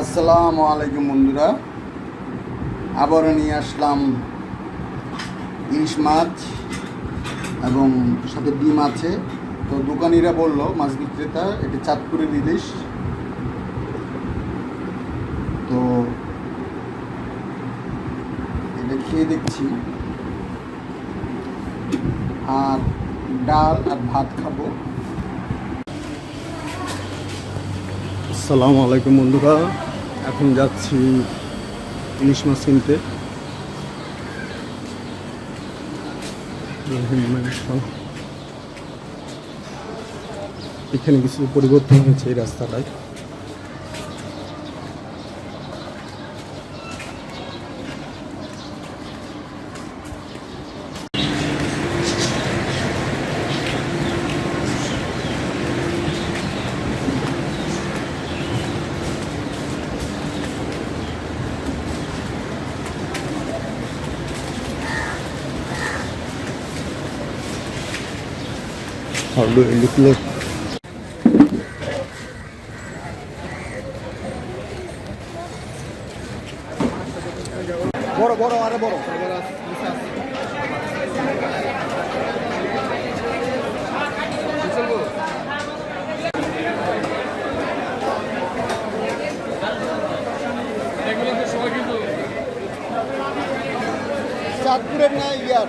আসসালামু আলাইকুম বন্ধুরা। আবারও নিয়ে আসলাম ইলিশ মাছ এবং সাথে ডিম আছে। তো দোকানিরা বলল, মাছ বিক্রেতা, এটি চাঁদপুরের ইলিশ। তো এটা খেয়ে দেখছি। আর ডাল আর ভাত খাব। আসসালামু আলাইকুম বন্ধুরা। এখন যাচ্ছি ইলিশ মাছ কিনতে। এখানে কিছু পরিবর্তন হয়েছে এই রাস্তাটায়। Look like? বড় বড় আরে বড় চাঁদপুরের না ইয়ার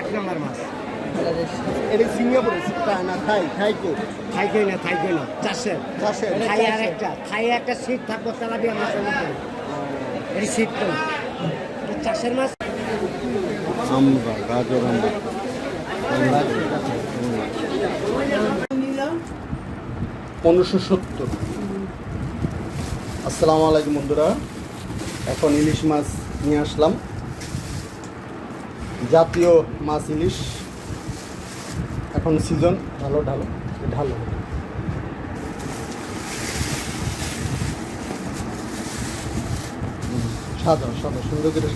এক নম্বর মাছ। এটা সিঙ্গাপুরে না থাই থাই কো? থাই কই না থাই কই না। চাষের চাষের থাই আর একটা থাই একটা শীত থাকব তেলাপিয়া মাছের মতো এটি শীত তো। চাষের মাছ? আমরা গাজর আমরা পনেরোশো সত্তর। আসসালামু আলাইকুম বন্ধুরা। এখন ইলিশ মাছ নিয়ে আসলাম। জাতীয় মাছ ইলিশ এখন সিজন ঢালো ঢালো ঢালো সাদা সাজাও সুন্দর করে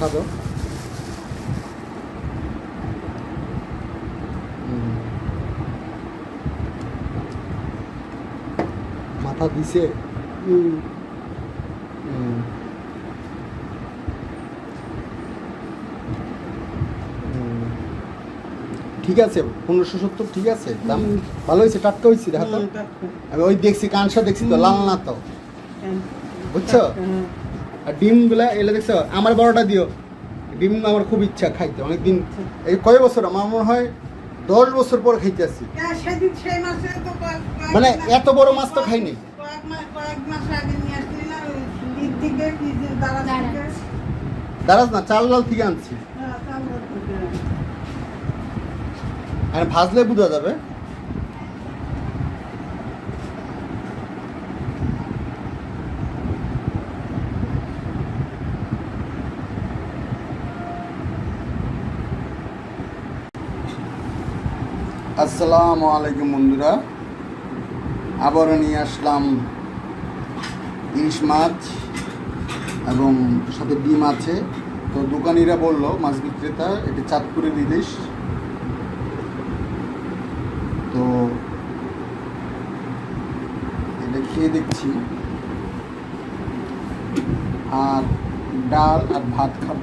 হুম। মাথা দিছে। হুম। ঠিক আছে পনেরোশো সত্তর ঠিক আছে দাম ভালো হয়েছে টাটকা হয়েছে দেখা তো। আমি ওই দেখছি কানসা দেখছি তো লাল না তো। বুঝছ? আর ডিমগুলা এলে দেখছ আমার বড়টা দিও। ডিম আমার খুব ইচ্ছা খাইতে অনেকদিন এই কয় বছর? আমার মনে হয় দশ বছর পর খাইতে আসছি। হ্যাঁ, মানে এত বড় মাছ তো খাইনি। দারাজ না চাল লাল থেকে আনছি হ্যাঁ, তারপর থেকে। আর ভাজলে বোঝা যাবে। আসসালামু আলাইকুম বন্ধুরা। আবারও নিয়ে আসলাম ইলিশ মাছ এবং সাথে ডিম আছে। তো দোকানিরা বলল, মাছ বিক্রেতা, এটি চাঁদপুরের ইলিশ। তো এটা খেয়ে দেখছি। আর ডাল আর ভাত খাব।